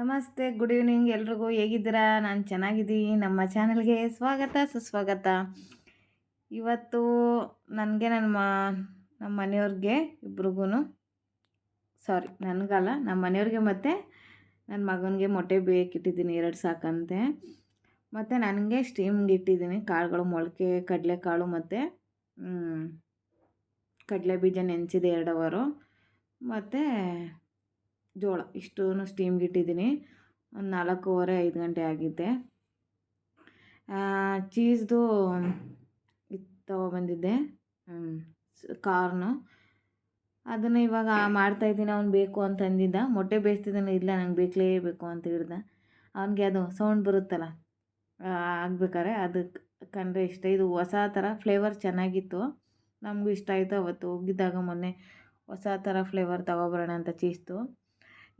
ನಮಸ್ತೆ, good evening ಎಲ್ರಿಗೂ ಹೇಗಿದ್ದೀರಾ? ನಾನು ಚೆನ್ನಾಗಿದ್ದೀನಿ. ನಮ್ಮ ಚಾನಲ್ಗೆ ಸ್ವಾಗತ, ಸುಸ್ವಾಗತ. ಇವತ್ತು ನನಗೆ ನನ್ನ ನಮ್ಮ ಮನೆಯವ್ರಿಗೆ ಇಬ್ರಿಗೂ ಸಾರಿ ನನಗಲ್ಲ ನಮ್ಮ ಮನೆಯವ್ರಿಗೆ ಮತ್ತು ನನ್ನ ಮಗನಿಗೆ ಮೊಟ್ಟೆ ಬೇಕಿಟ್ಟಿದ್ದೀನಿ, ಎರಡು ಸಾಕಂತೆ. ಮತ್ತು ನನಗೆ ಸ್ಟೀಮ್ಗೆ ಇಟ್ಟಿದ್ದೀನಿ, ಕಾಳುಗಳು, ಮೊಳಕೆ, ಕಡಲೆಕಾಳು ಮತ್ತು ಕಡಲೆ ಬೀಜ ನೆನೆಸಿದೆ ಎರಡು ಅವರು ಮತ್ತು ಜೋಳ ಇಷ್ಟೂ ಸ್ಟೀಮ್ಗೆ ಇಟ್ಟಿದ್ದೀನಿ. ಒಂದು ನಾಲ್ಕೂವರೆ, ಐದು ಗಂಟೆ ಆಗಿದ್ದೆ. ಚೀಸ್ದು ಇದು ತೊಗೊಬಂದಿದ್ದೆ. ಕಾರ್ನು. ಅದನ್ನು ಇವಾಗ ಮಾಡ್ತಾಯಿದ್ದೀನಿ ಅವ್ನು ಬೇಕು ಅಂತ ಅಂದಿದ್ದ. ಮೊಟ್ಟೆ ಬೇಯಿಸ್ತಿದ್ದಾನೆ, ಇಲ್ಲ, ನಂಗೆ ಬೇಕಲೇ ಬೇಕು ಅಂತ ಹೇಳ್ದ. ಅವನಿಗೆ ಅದು ಸೌಂಡ್ ಬರುತ್ತಲ್ಲ ಆಗ್ಬೇಕಾದ್ರೆ ಅದಕ್ಕೆ ಕಂಡ್ರೆ ಇಷ್ಟ. ಇದು ಹೊಸ ಥರ ಫ್ಲೇವರ್ ಚೆನ್ನಾಗಿತ್ತು. ನಮಗೂ ಇಷ್ಟ ಆಯಿತು ಅವತ್ತು. ಹೋಗಿದ್ದಾಗ ಮೊನ್ನೆ ಹೊಸ ಥರ ಫ್ಲೇವರ್ ತಗೊಬರೋಣ ಅಂತ ಚೀಸ್ದು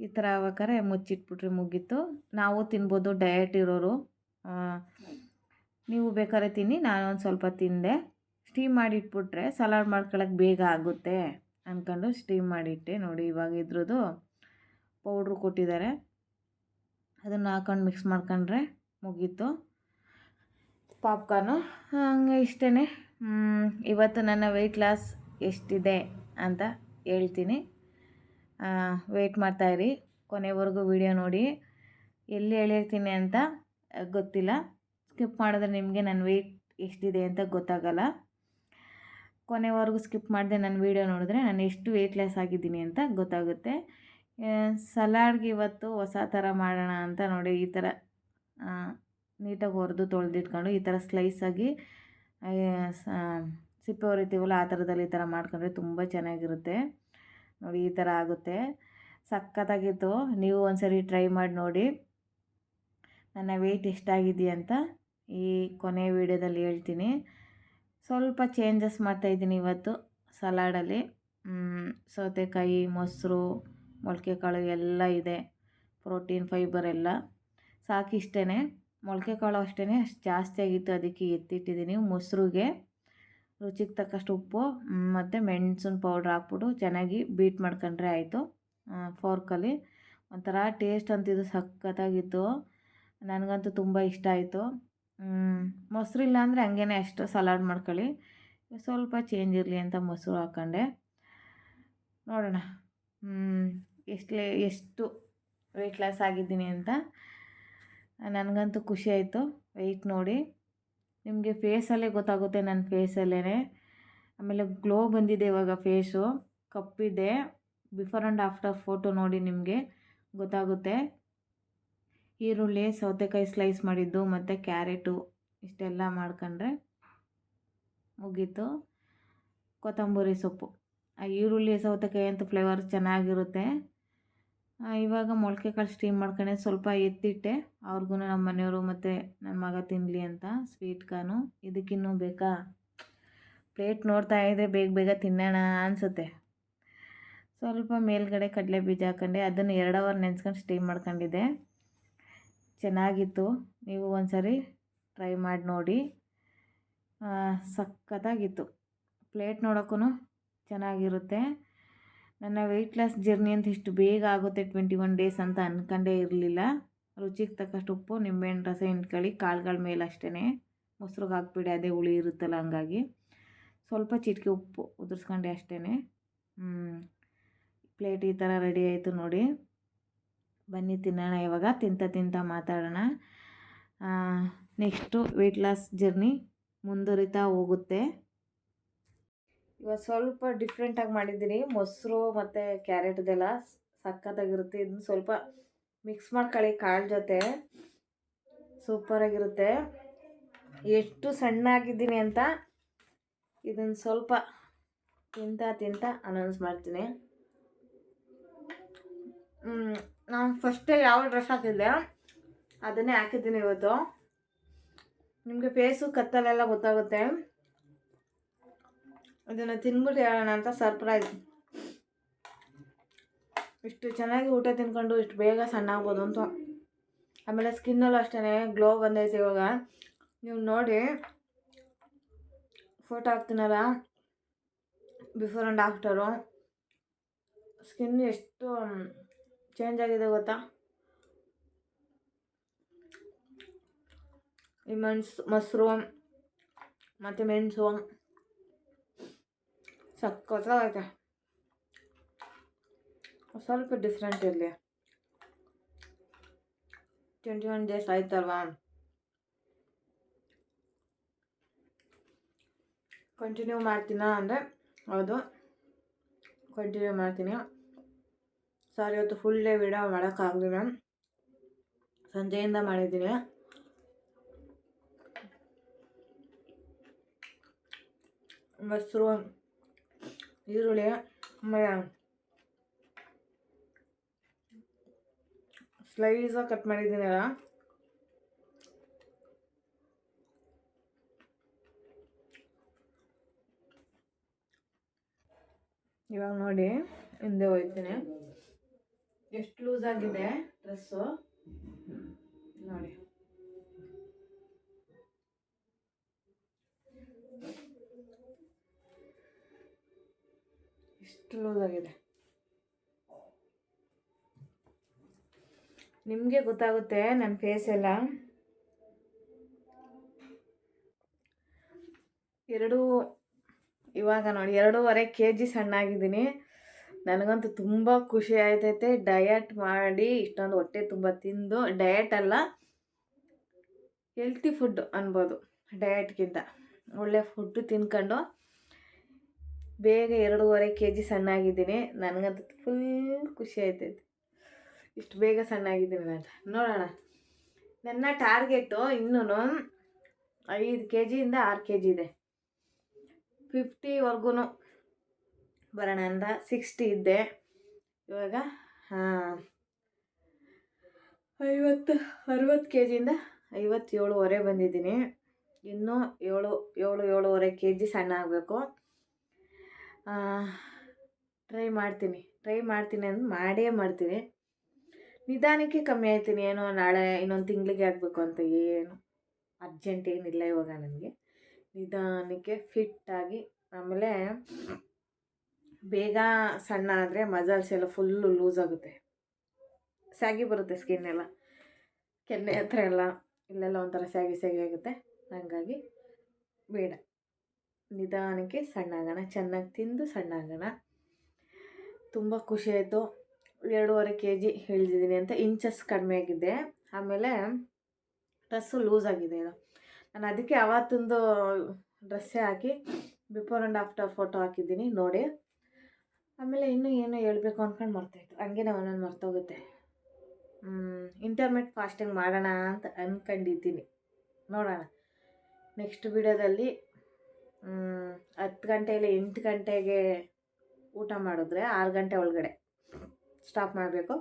ಈ ಥರ ಆಗ್ಬೇಕಾದ್ರೆ ಮುಚ್ಚಿಟ್ಬಿಟ್ರೆ ಮುಗೀತು. ನಾವು ತಿನ್ಬೋದು ಡಯಟ್ ಇರೋರು. ನೀವು ಬೇಕಾದ್ರೆ ತಿನ್ನಿ ನಾನು ಒಂದು ಸ್ವಲ್ಪ ತಿಂದೆ. ಸ್ಟೀಮ್ ಮಾಡಿಟ್ಬಿಟ್ರೆ ಸಲಾಡ್ ಮಾಡ್ಕೊಳಕ್ಕೆ ಬೇಗ ಆಗುತ್ತೆ ಅಂದ್ಕೊಂಡು ಸ್ಟೀಮ್ ಮಾಡಿಟ್ಟೆ. ನೋಡಿ ಇವಾಗ ಇದ್ರದ್ದು ಪೌಡ್ರು ಕೊಟ್ಟಿದ್ದಾರೆ. ಅದನ್ನು ಹಾಕೊಂಡು ಮಿಕ್ಸ್ ಮಾಡ್ಕೊಂಡ್ರೆ ಮುಗೀತು. ಪಾಪ್ಕಾರ್ನು ಹಂಗೆ ಇಷ್ಟೇ ಇವತ್ತು ನನ್ನ ವೆಯ್ಟ್ ಲಾಸ್ ಎಷ್ಟಿದೆ ಅಂತ ಹೇಳ್ತೀನಿ. ವೆಯ್ಟ್ ಮಾಡ್ತಾಯಿರಿ ಕೊನೆವರೆಗೂ ವಿಡಿಯೋ ನೋಡಿ. ಎಲ್ಲಿ ಹೇಳಿರ್ತೀನಿ ಅಂತ ಗೊತ್ತಿಲ್ಲ. ಸ್ಕಿಪ್ ಮಾಡಿದ್ರೆ ನಿಮಗೆ ನನ್ನ ವೆಯ್ಟ್ ಎಷ್ಟಿದೆ ಅಂತ ಗೊತ್ತಾಗಲ್ಲ. ಕೊನೆವರೆಗೂ ಸ್ಕಿಪ್ ಮಾಡಿದೆ ನನ್ನ ವೀಡಿಯೋ ನೋಡಿದ್ರೆ ನಾನು ಎಷ್ಟು ವೆಯ್ಟ್ ಲೆಸ್ ಆಗಿದ್ದೀನಿ ಅಂತ ಗೊತ್ತಾಗುತ್ತೆ. ಸಲಾಡ್ಗೆ ಇವತ್ತು ಹೊಸ ಥರ ಮಾಡೋಣ ಅಂತ ನೋಡಿ ಈ ಥರ ನೀಟಾಗಿ ಹೊರದು ತೊಳೆದಿಟ್ಕೊಂಡು ಈ ಥರ ಸ್ಲೈಸಾಗಿ ಸಿಪ್ಪೆ ಹೊರಿತೀವಲ್ಲ ಆ ಥರದಲ್ಲಿ ಈ ಥರ ಮಾಡ್ಕೊಂಡ್ರೆ ತುಂಬ ಚೆನ್ನಾಗಿರುತ್ತೆ. ನೋಡಿ ಈ ಥರ ಆಗುತ್ತೆ. ಸಖತ್ತಾಗಿತ್ತು. ನೀವು ಒಂದ್ಸರಿ ಟ್ರೈ ಮಾಡಿ ನೋಡಿ. ನನ್ನ ವೆಯ್ಟ್ ಎಷ್ಟಾಗಿದೆಯಾ ಅಂತ ಈ ಕೊನೆ ವೀಡಿಯೋದಲ್ಲಿ ಹೇಳ್ತೀನಿ. ಸ್ವಲ್ಪ ಚೇಂಜಸ್ ಮಾಡ್ತಾಯಿದ್ದೀನಿ ಇವತ್ತು ಸಲಾಡಲ್ಲಿ ಸೌತೆಕಾಯಿ, ಮೊಸರು ಮೊಳಕೆ ಕಾಳು ಎಲ್ಲ ಇದೆ. ಪ್ರೋಟೀನ್ ಫೈಬರ್ ಎಲ್ಲ. ಸಾಕಿಷ್ಟೇ ಮೊಳಕೆ ಕಾಳು ಅಷ್ಟೇ ಅಷ್ಟು ಜಾಸ್ತಿ ಆಗಿತ್ತು. ಅದಕ್ಕೆ ಎತ್ತಿಟ್ಟಿದ್ದೀನಿ ಮೊಸರುಗೆ. ರುಚಿಗೆ ತಕ್ಕಷ್ಟು ಉಪ್ಪು ಮತ್ತು ಮೆಣಸಿನ ಪೌಡ್ರ್ ಹಾಕ್ಬಿಟ್ಟು ಚೆನ್ನಾಗಿ ಬೀಟ್ ಮಾಡ್ಕೊಂಡ್ರೆ ಆಯಿತು. ಫೋರ್ಕಲ್ಲಿ ಒಂಥರ ಟೇಸ್ಟ್ ಅಂತಿದ್ದು ಸಖತ್ತಾಗಿತ್ತು. ನನಗಂತೂ ತುಂಬ ಇಷ್ಟ ಆಯಿತು. ಮೊಸರು ಇಲ್ಲ ಅಂದರೆ ಹಂಗೇ ಅಷ್ಟು ಸಲಾಡ್ ಮಾಡ್ಕೊಳ್ಳಿ. ಸ್ವಲ್ಪ ಚೇಂಜ್ ಇರಲಿ ಅಂತ ಮೊಸರು ಹಾಕ್ಕೊಂಡೆ ನೋಡೋಣ. ಎಷ್ಟು ಎಷ್ಟು ವೆಯ್ಟ್ ಲಾಸ್ ಆಗಿದ್ದೀನಿ ಅಂತ. ನನಗಂತೂ ಖುಷಿ ಆಯಿತು. ವೆಯ್ಟ್ ನೋಡಿ. ನಿಮಗೆ ಫೇಸಲ್ಲೇ ಗೊತ್ತಾಗುತ್ತೆ ನನ್ನ ಫೇಸಲ್ಲೇ ಆಮೇಲೆ ಗ್ಲೋ ಬಂದಿದೆ ಇವಾಗ ಫೇಸು ಕಪ್ಪಿದೆ. ಬಿಫೋರ್ ಆ್ಯಂಡ್ ಆಫ್ಟರ್ ಫೋಟೋ ನೋಡಿ ನಿಮಗೆ ಗೊತ್ತಾಗುತ್ತೆ. ಈರುಳ್ಳಿ, ಸೌತೆಕಾಯಿ ಸ್ಲೈಸ್ ಮಾಡಿದ್ದು, ಮತ್ತು ಕ್ಯಾರೆಟು ಇಷ್ಟೆಲ್ಲ ಮಾಡ್ಕೊಂಡ್ರೆ ಮುಗೀತು. ಕೊತ್ತಂಬರಿ ಸೊಪ್ಪು. ಆ ಈರುಳ್ಳಿ, ಸೌತೆಕಾಯಿ ಅಂತ ಫ್ಲೇವರ್ ಚೆನ್ನಾಗಿರುತ್ತೆ. ಇವಾಗ ಮೊಳಕೆ ಕಾಳು ಸ್ಟೀಮ್ ಮಾಡ್ಕೊಂಡೆ, ಸ್ವಲ್ಪ ಎತ್ತಿಟ್ಟೆ. ಅವ್ರಿಗೂ ನಮ್ಮ ಮನೆಯವರು ಮತ್ತು ನನ್ನ ಮಗ ತಿನ್ನಲಿ ಅಂತ ಸ್ವೀಟ್ ಕಾನು. ಇದಕ್ಕಿನ್ನೂ ಬೇಕಾ? ಪ್ಲೇಟ್ ನೋಡ್ತಾ ಇದ್ದರೆ ಬೇಗ ಬೇಗ ತಿನ್ನೋಣ ಅನಿಸುತ್ತೆ. ಸ್ವಲ್ಪ ಮೇಲ್ಗಡೆ ಕಡಲೆ ಬೀಜ ಹಾಕೊಂಡೆ, ಅದನ್ನು ಎರಡು ಅವರ್ ನೆನೆಸ್ಕೊಂಡು ಸ್ಟೀಮ್ ಮಾಡ್ಕೊಂಡಿದ್ದೆ. ಚೆನ್ನಾಗಿತ್ತು. ನೀವು ಒಂದು ಸರಿ ಟ್ರೈ ಮಾಡಿ ನೋಡಿ. ಸಖತ್ತಾಗಿತ್ತು. ಪ್ಲೇಟ್ ನೋಡೋಕ್ಕೂ ಚೆನ್ನಾಗಿರುತ್ತೆ. ನನ್ನ ವೆಯ್ಟ್ ಲಾಸ್ ಜರ್ನಿ ಅಂತ ಇಷ್ಟು ಬೇಗ ಆಗುತ್ತೆ ಟ್ವೆಂಟಿ ಒನ್ ಡೇಸ್ ಅಂತ ಅಂದ್ಕೊಂಡೇ ಇರಲಿಲ್ಲ. ರುಚಿಗೆ ತಕ್ಕಷ್ಟು ಉಪ್ಪು, ನಿಂಬೆಹಣ್ಣು, ರಸ ಹಿಂಡ್ಕೊಳ್ಳಿ ಕಾಳುಗಳ ಮೇಲೆ ಅಷ್ಟೇ ಮೊಸ್ರಿಗೆ ಹಾಕ್ಬಿಡಿ, ಅದೇ ಹುಳಿ ಇರುತ್ತಲ್ಲ ಹಂಗಾಗಿ. ಸ್ವಲ್ಪ ಚಿಟಿಕೆ ಉಪ್ಪು ಉದುರ್ಸ್ಕೊಂಡೆ ಅಷ್ಟೇ ಪ್ಲೇಟ್ ಈ ಥರ ರೆಡಿ ಆಯಿತು ನೋಡಿ. ಬನ್ನಿ ತಿನ್ನೋಣ ಇವಾಗ. ತಿಂತ ತಿಂತ ಮಾತಾಡೋಣ. ನೆಕ್ಸ್ಟು ವೆಯ್ಟ್ ಲಾಸ್ ಜರ್ನಿ ಮುಂದುವರಿತಾ ಹೋಗುತ್ತೆ. ಇವಾಗ ಸ್ವಲ್ಪ ಡಿಫ್ರೆಂಟಾಗಿ ಮಾಡಿದ್ದೀನಿ. ಮೊಸರು ಮತ್ತು ಕ್ಯಾರೆಟ್ದೆಲ್ಲ ಸಕ್ಕತ್ತಾಗಿರುತ್ತೆ. ಇದನ್ನು ಸ್ವಲ್ಪ ಮಿಕ್ಸ್ ಮಾಡ್ಕೊಳ್ಳಿ ಕಾಳು ಜೊತೆ. ಸೂಪರಾಗಿರುತ್ತೆ ಎಷ್ಟು ಸಣ್ಣ ಆಗಿದ್ದೀನಿ ಅಂತ ಇದನ್ನು ಸ್ವಲ್ಪ ತಿಂತ ತಿಂತ ಅನೌನ್ಸ್ ಮಾಡ್ತೀನಿ. ನಾನು ಫಸ್ಟೇ ಯಾವ ಡ್ರೆಸ್ ಹಾಕಿದ್ದೆ, ಅದನ್ನೇ ಹಾಕಿದ್ದೀನಿ ಇವತ್ತು. ನಿಮಗೆ ಫೇಸು ಕತ್ತಲೆಲ್ಲ ಗೊತ್ತಾಗುತ್ತೆ. ಅದನ್ನು ತಿಂದ್ಬಿಟ್ಟು ಹೇಳೋಣ ಅಂತ ಸರ್ಪ್ರೈಸ್ ಇಷ್ಟು ಚೆನ್ನಾಗಿ ಊಟ ತಿನ್ಕೊಂಡು ಇಷ್ಟು ಬೇಗ ಸಣ್ಣ ಆಗ್ಬೋದು ಅಂತ. ಆಮೇಲೆ ಸ್ಕಿನ್ನಲ್ಲೂ ಅಷ್ಟೇ ಗ್ಲೋ ಬಂದೈತೆ ಇವಾಗ. ನೀವು ನೋಡಿ ಫೋಟೋ ಹಾಕ್ತೀನಲ್ಲ ಬಿಫೋರ್ ಆ್ಯಂಡ್ ಆಫ್ಟರು ಸ್ಕಿನ್ ಎಷ್ಟು ಚೇಂಜ್ ಆಗಿದೆ ಗೊತ್ತಾ? ಈ ಮೆಣ್ಸು ಮಶ್ರೂಮ್ ಮತ್ತು ಮೆಣಸು ಸಕ್ಕತ್ತಾಗೈತೆ. ಸ್ವಲ್ಪ ಡಿಫ್ರೆಂಟ್ ಇರಲಿ. ಟ್ವೆಂಟಿ ಒನ್ ಡೇಸ್ ಆಯ್ತಲ್ವಾ? ಕಂಟಿನ್ಯೂ ಮಾಡ್ತೀನ ಅಂದರೆ, ಹೌದು. ಕಂಟಿನ್ಯೂ ಮಾಡ್ತೀನಿ. ಸಾರಿ ಇವತ್ತು ಫುಲ್ ಡೇ ವಿಡಿಯೋ ಮಾಡೋಕ್ಕಾಗಲಿಲ್ಲ. ಸಂಜೆಯಿಂದ ಮಾಡಿದ್ದೀನಿ. ಮೊಸರು ಈರುಳ್ಳಿ ಆಮೇಲೆ ಸ್ಲೈಸಾಗಿ ಕಟ್ ಮಾಡಿದ್ದೀನಲ್ಲ ಇವಾಗ ನೋಡಿ ಹಿಂದೆ ಹೋಗ್ತೀನಿ. ಎಷ್ಟು ಲೂಸ್ ಆಗಿದೆ ಡ್ರೆಸ್ಸು ನೋಡಿ. ಲೂಸ್ ಆಗಿದೆ ನಿಮಗೆ ಗೊತ್ತಾಗುತ್ತೆ ನನ್ನ ಫೇಸ್ ಎಲ್ಲ. ಎರಡು, ಇವಾಗ ನೋಡಿ, ಎರಡೂವರೆ ಕೆ ಜಿ ಸಣ್ಣಾಗಿದ್ದೀನಿ. ನನಗಂತೂ ತುಂಬ ಖುಷಿ ಆಯ್ತೈತೆ. ಡಯಟ್ ಮಾಡಿ ಇಷ್ಟೊಂದು ಹೊಟ್ಟೆ ತುಂಬ ತಿಂದು ಡಯಟ್ ಅಲ್ಲ ಹೆಲ್ತಿ ಫುಡ್ ಅನ್ಬೋದು ಡಯಟ್ಗಿಂತ ಒಳ್ಳೆ ಫುಡ್ ತಿನ್ಕೊಂಡು ಬೇಗ ಎರಡೂವರೆ ಕೆ ಜಿ ಸಣ್ಣಾಗಿದ್ದೀನಿ. ನನಗಂತೂ ಫುಲ್ ಖುಷಿ ಆಯ್ತೈತೆ. ಇಷ್ಟು ಬೇಗ ಸಣ್ಣಾಗಿದ್ದೀನಿ ಅಂತ ನೋಡೋಣ. ನನ್ನ ಟಾರ್ಗೆಟು ಇನ್ನೂ ಐದು ಕೆ ಜಿಯಿಂದ ಆರು ಕೆ ಜಿ ಇದೆ ಫಿಫ್ಟಿವರೆಗೂ ಬರೋಣ ಅಂದ ಸಿಕ್ಸ್ಟಿ ಇದ್ದೆ. ಇವಾಗ ಐವತ್ತು, ಅರವತ್ತು ಕೆ ಜಿಯಿಂದ ಐವತ್ತೇಳುವರೆ ಬಂದಿದ್ದೀನಿ. ಇನ್ನೂ ಏಳು ಏಳು, ಏಳುವರೆ ಕೆ ಜಿ ಸಣ್ಣ ಆಗಬೇಕು ಟ್ರೈ ಮಾಡ್ತೀನಿ ಟ್ರೈ ಮಾಡ್ತೀನಿ ಅಂದ್ ಮಾಡೇ ಮಾಡ್ತೀನಿ. ನಿಧಾನಕ್ಕೆ ಕಮ್ಮಿ ಆಯ್ತೀನಿ, ಏನೋ ನಾಳೆ ಇನ್ನೊಂದು ತಿಂಗಳಿಗೆ ಆಗಬೇಕು ಅಂತ ಏನು ಅರ್ಜೆಂಟ್ ಏನಿಲ್ಲ ಇವಾಗ ನನಗೆ. ನಿಧಾನಕ್ಕೆ ಫಿಟ್ಟಾಗಿ ಆಮೇಲೆ ಬೇಗ ಸಣ್ಣ ಆದರೆ ಮಜಲ್ಸ್ ಎಲ್ಲ ಫುಲ್ಲು ಲೂಸ್ ಆಗುತ್ತೆ. ಸ್ಯಾಗಿ ಬರುತ್ತೆ ಸ್ಕಿನ್ ಎಲ್ಲ. ಕೆನ್ನೆ ಹತ್ರ ಎಲ್ಲ, ಇಲ್ಲೆಲ್ಲ ಒಂಥರ ಸ್ಯಾಗಿ ಸ್ಯಾಗಿ ಆಗುತ್ತೆ. ಹಾಗಾಗಿ ಬೇಡ. ನಿಧಾನಕ್ಕೆ ಸಣ್ಣ ಆಗೋಣ ಚೆನ್ನಾಗಿ ತಿಂದು ಸಣ್ಣ ಆಗೋಣ ತುಂಬ ಖುಷಿ ಆಯಿತು ಎರಡೂವರೆ ಕೆ ಜಿ ಇಳಿದಿದ್ದೀನಿ ಅಂತ ಇಂಚಸ್ ಕಡಿಮೆ ಆಗಿದೆ ಆಮೇಲೆ ಡ್ರೆಸ್ಸು ಲೂಸ್ ಆಗಿದೆ ಇದು. ನಾನು ಅದಕ್ಕೆ ಅವತ್ತೊಂದು ಡ್ರೆಸ್ಸೇ ಹಾಕಿ ಬಿಫೋರ್ ಆ್ಯಂಡ್ ಆಫ್ಟರ್ ಫೋಟೋ ಹಾಕಿದ್ದೀನಿ ನೋಡಿ. ಆಮೇಲೆ ಇನ್ನೂ ಏನು ಹೇಳಬೇಕು ಅಂದ್ಕೊಂಡು ಮರ್ತಾಯಿತ್ತು ಹಂಗೆ ನಾವು ಒಂದೊಂದು ಮರ್ತೋಗುತ್ತೆ. ಇಂಟರ್ನೆಟ್ ಫಾಸ್ಟಿಂಗ್ ಮಾಡೋಣ ಅಂತ ಅಂದ್ಕೊಂಡಿದ್ದೀನಿ ನೋಡೋಣ. ನೆಕ್ಸ್ಟ್ ವಿಡಿಯೋದಲ್ಲಿ ಹತ್ತು ಗಂಟೆ ಇಲ್ಲ ಎಂಟು ಗಂಟೆಗೆ ಊಟ ಮಾಡಿದ್ರೆ ಆರು ಗಂಟೆ ಒಳಗಡೆ ಸ್ಟಾಪ್ ಮಾಡಬೇಕು.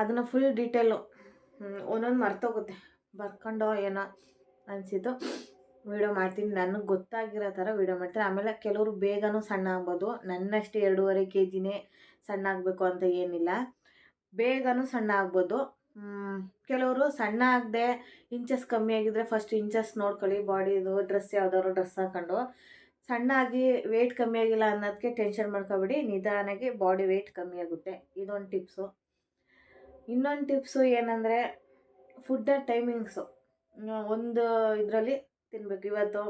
ಅದನ್ನು ಫುಲ್ ಡೀಟೇಲು ಒಂದೊಂದು ಮರ್ತೋಗುತ್ತೆ. ಬರ್ಕೊಂಡೋ ಏನೋ ಅನಿಸಿದ್ದು ವೀಡಿಯೋ ಮಾಡ್ತೀನಿ. ನನಗೆ ಗೊತ್ತಾಗಿರೋ ಥರ ವೀಡಿಯೋ ಮಾಡ್ತೀನಿ. ಆಮೇಲೆ ಕೆಲವರು ಬೇಗನೂ ಸಣ್ಣ ಆಗ್ಬೋದು. ನನ್ನಷ್ಟು ಎರಡೂವರೆ ಕೆ ಜಿನೇ ಸಣ್ಣ ಆಗಬೇಕು ಅಂತ ಏನಿಲ್ಲ. ಬೇಗನೂ ಸಣ್ಣ ಆಗ್ಬೋದು. ಕೆಲವರು ಸಣ್ಣ ಆಗದೆ ಇಂಚಸ್ ಕಮ್ಮಿ ಆಗಿದ್ರೆ ಫಸ್ಟ್ ಇಂಚಸ್ ನೋಡ್ಕೊಳ್ಳಿ ಬಾಡಿದು ಡ್ರೆಸ್ ಯಾವ್ದಾದ್ರು ಡ್ರೆಸ್ ಹಾಕೊಂಡು. ಸಣ್ಣ ಆಗಿ ವೆಯ್ಟ್ ಕಮ್ಮಿ ಆಗಿಲ್ಲ ಅನ್ನೋದಕ್ಕೆ ಟೆನ್ಷನ್ ಮಾಡ್ಕೊಬೇಡಿ ನಿಧಾನಾಗಿ ಬಾಡಿ ವೆಯ್ಟ್ ಕಮ್ಮಿ ಆಗುತ್ತೆ. ಇದೊಂದು ಟಿಪ್ಸು ಇನ್ನೊಂದು ಟಿಪ್ಸು ಏನಂದರೆ ಫುಡ್ ಟೈಮಿಂಗ್ಸು ಒಂದು ಇದರಲ್ಲಿ ತಿನ್ನಬೇಕು ಇವತ್ತು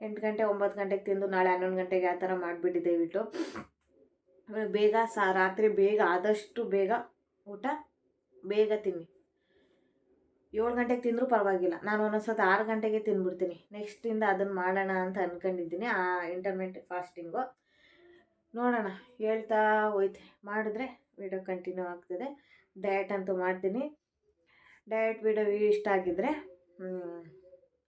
ಎಂಟು ಗಂಟೆ, ಒಂಬತ್ತು ಗಂಟೆಗೆ ತಿಂದು ನಾಳೆ ಹನ್ನೊಂದು ಗಂಟೆಗೆ ಆ ಥರ ಮಾಡಿಬಿಟ್ಟು ದಯವಿಟ್ಟು. ಬೇಗ ಸಾ, ರಾತ್ರಿ ಬೇಗ ಆದಷ್ಟು ಬೇಗ ಊಟ ಬೇಗ ತಿನ್ನಿ. ಏಳು ಗಂಟೆಗೆ ತಿಂದರೂ ಪರವಾಗಿಲ್ಲ. ನಾನು ಒಂದೊಂದ್ಸತಿ ಆರು ಗಂಟೆಗೆ ತಿಂದ್ಬಿಡ್ತೀನಿ ನೆಕ್ಸ್ಟಿಂದ ಅದನ್ನು ಮಾಡೋಣ ಅಂತ ಅಂದ್ಕೊಂಡಿದ್ದೀನಿ ಆ ಇಂಟರ್ಮೆಂಟ್ ಫಾಸ್ಟಿಂಗು ನೋಡೋಣ. ಹೇಳ್ತಾ ಹೋಯ್ತೆ. ಮಾಡಿದ್ರೆ ವಿಡಿಯೋ ಕಂಟಿನ್ಯೂ ಆಗ್ತದೆ. ಡಯಟ್ ಅಂತೂ ಮಾಡ್ತೀನಿ. ಡಯಟ್ ವಿಡಿಯೋ ಇಷ್ಟ ಆಗಿದ್ದರೆ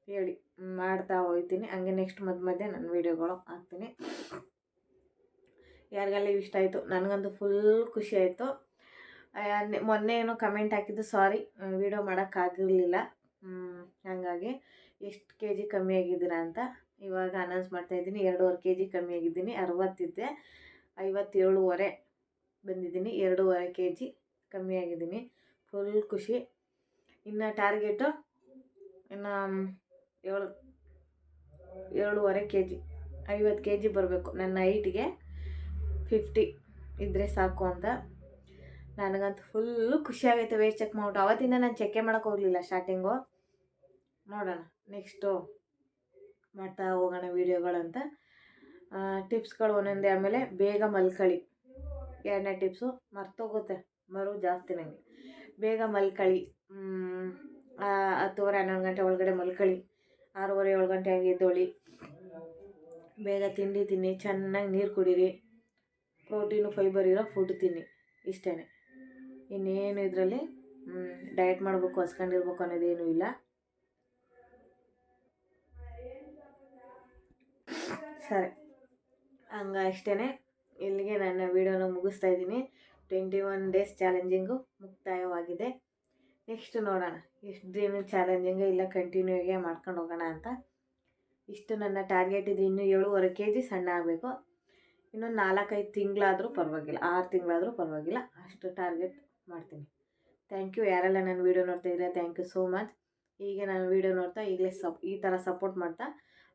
ಹೇಳಿ. ಮಾಡ್ತಾ ಹೋಗ್ತೀನಿ ಹಂಗೆ ನೆಕ್ಸ್ಟ್ ಮಧ್ಯ ಮಧ್ಯೆ ನನ್ನ ವೀಡಿಯೋಗಳು ಹಾಕ್ತೀನಿ. ಯಾರಿಗೆಲ್ಲ ಇಷ್ಟ ಆಯಿತು? ನನಗಂತೂ ಫುಲ್ ಖುಷಿ ಆಯಿತು. ಮೊನ್ನೆ ಏನೋ ಕಮೆಂಟ್ ಹಾಕಿದ್ದು ಸಾರಿ ವೀಡಿಯೋ ಮಾಡೋಕ್ಕಾಗಿರಲಿಲ್ಲ. ಹಾಗಾಗಿ ಎಷ್ಟು ಕೆ ಜಿ ಕಮ್ಮಿ ಆಗಿದ್ದೀರಾ ಅಂತ ಇವಾಗ ಅನೌನ್ಸ್ ಮಾಡ್ತಾಯಿದ್ದೀನಿ ಎರಡೂವರೆ ಕೆ ಜಿ ಕಮ್ಮಿ ಆಗಿದ್ದೀನಿ. ಅರವತ್ತಿದ್ದೆ, ಐವತ್ತೇಳುವರೆ ಬಂದಿದ್ದೀನಿ. ಎರಡೂವರೆ ಕೆ ಜಿ ಕಮ್ಮಿ ಆಗಿದ್ದೀನಿ. ಫುಲ್ ಖುಷಿ. ಇನ್ನು ಟಾರ್ಗೆಟು ಇನ್ನು ಏಳು, ಏಳುವರೆ ಕೆ ಜಿ ಐವತ್ತು ಕೆ ಜಿ ಬರಬೇಕು. ನನ್ನ ಐಟಿಗೆ ಫಿಫ್ಟಿ ಇದ್ದರೆ ಸಾಕು ಅಂತ. ನನಗಂತೂ ಫುಲ್ಲು ಖುಷಿ ಆಗೈತೆ ವೇಟ್ ಚೆಕ್ ಮಾಡ್ಬಿಟ್ಟು. ಅವತ್ತಿಂದ ನಾನು ಚೆಕ್ಕೇ ಮಾಡೋಕೆ ಹೋಗಲಿಲ್ಲ ಸ್ಟಾರ್ಟಿಂಗು ನೋಡೋಣ ನೆಕ್ಸ್ಟು ಮಾಡ್ತಾ ಹೋಗೋಣ ವೀಡಿಯೋಗಳಂತ ಟಿಪ್ಸ್ಗಳು ಒಂದೊಂದೇ ಆಮೇಲೆ ಬೇಗ ಮಲ್ಕಳಿ ಎರಡನೇ ಟಿಪ್ಸು ಮರ್ತೋಗುತ್ತೆ. ಮರು ಜಾಸ್ತಿ ನನಗೆ ಬೇಗ ಮಲ್ಕಳಿ ಹತ್ತುವರೆ, ಹನ್ನೊಂದು ಗಂಟೆ ಒಳಗಡೆ ಮಲ್ಕಳಿ ಆರೂವರೆ, ಏಳು ಗಂಟೆ ಹಾಗೆ ಎದ್ದೋಳಿ. ಬೇಗ ತಿಂಡಿ ತಿನ್ನಿ, ಚೆನ್ನಾಗಿ ನೀರು ಕುಡೀರಿ. ಪ್ರೋಟೀನು ಫೈಬರ್ ಇರೋ ಫುಡ್ ತಿನ್ನಿ. ಇಷ್ಟೇ ಇನ್ನೇನು ಇದರಲ್ಲಿ ಡಯಟ್ ಮಾಡಬೇಕು, ಹಸ್ಕೊಂಡಿರ್ಬೇಕು ಅನ್ನೋದೇನು ಇಲ್ಲ. ಸರಿ. ಹಂಗ ಅಷ್ಟೇ ಇಲ್ಲಿಗೆ ನನ್ನ ವಿಡಿಯೋನ ಮುಗಿಸ್ತಾ ಇದ್ದೀನಿ. ಟ್ವೆಂಟಿ ಒನ್ ಡೇಸ್ ಚಾಲೆಂಜಿಂಗು ಮುಕ್ತಾಯವಾಗಿದೆ. ನೆಕ್ಸ್ಟ್ ನೋಡೋಣ. ಎಷ್ಟು ದಿನ ಚಾಲೆಂಜಿಂಗ್ ಇಲ್ಲ ಕಂಟಿನ್ಯೂಗೆ ಮಾಡ್ಕೊಂಡು ಹೋಗೋಣ ಅಂತ. ಇಷ್ಟು ನನ್ನ ಟಾರ್ಗೆಟ್ ಇದು ಇನ್ನೂ ಏಳುವರೆ ಕೆ ಜಿ ಸಣ್ಣ ಆಗಬೇಕು. ಇನ್ನೊಂದು ನಾಲ್ಕೈದು ತಿಂಗಳಾದರೂ ಪರವಾಗಿಲ್ಲ, ಆರು ತಿಂಗಳಾದರೂ ಪರವಾಗಿಲ್ಲ. ಅಷ್ಟು ಟಾರ್ಗೆಟ್ ಮಾಡ್ತೀನಿ. ಥ್ಯಾಂಕ್ ಯು ಯಾರೆಲ್ಲ ನನ್ನ ವೀಡಿಯೋ ನೋಡ್ತಾ ಇದ್ದೀರಾ ಥ್ಯಾಂಕ್ ಯು ಸೋ ಮಚ್ ಹೀಗೆ ನಾನು ವೀಡಿಯೋ ನೋಡ್ತಾ ಈಗಲೇ ಸಪ್ ಈ ಥರ ಸಪೋರ್ಟ್ ಮಾಡ್ತಾ,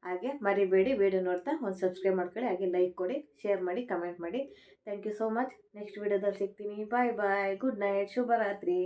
ಹಾಗೆ ಮರಿಬೇಡಿ ವೀಡಿಯೋ ನೋಡ್ತಾ ಒಂದು ಸಬ್ಸ್ಕ್ರೈಬ್ ಮಾಡ್ಕೊಳ್ಳಿ, ಹಾಗೆ ಲೈಕ್ ಕೊಡಿ ಶೇರ್ ಮಾಡಿ ಕಮೆಂಟ್ ಮಾಡಿ. Thank you so much next ವೀಡಿಯೋದಲ್ಲಿ ಸಿಗ್ತೀನಿ. ಬಾಯ್ ಬಾಯ್ ಗುಡ್ ನೈಟ್ ಶುಭರಾತ್ರಿ.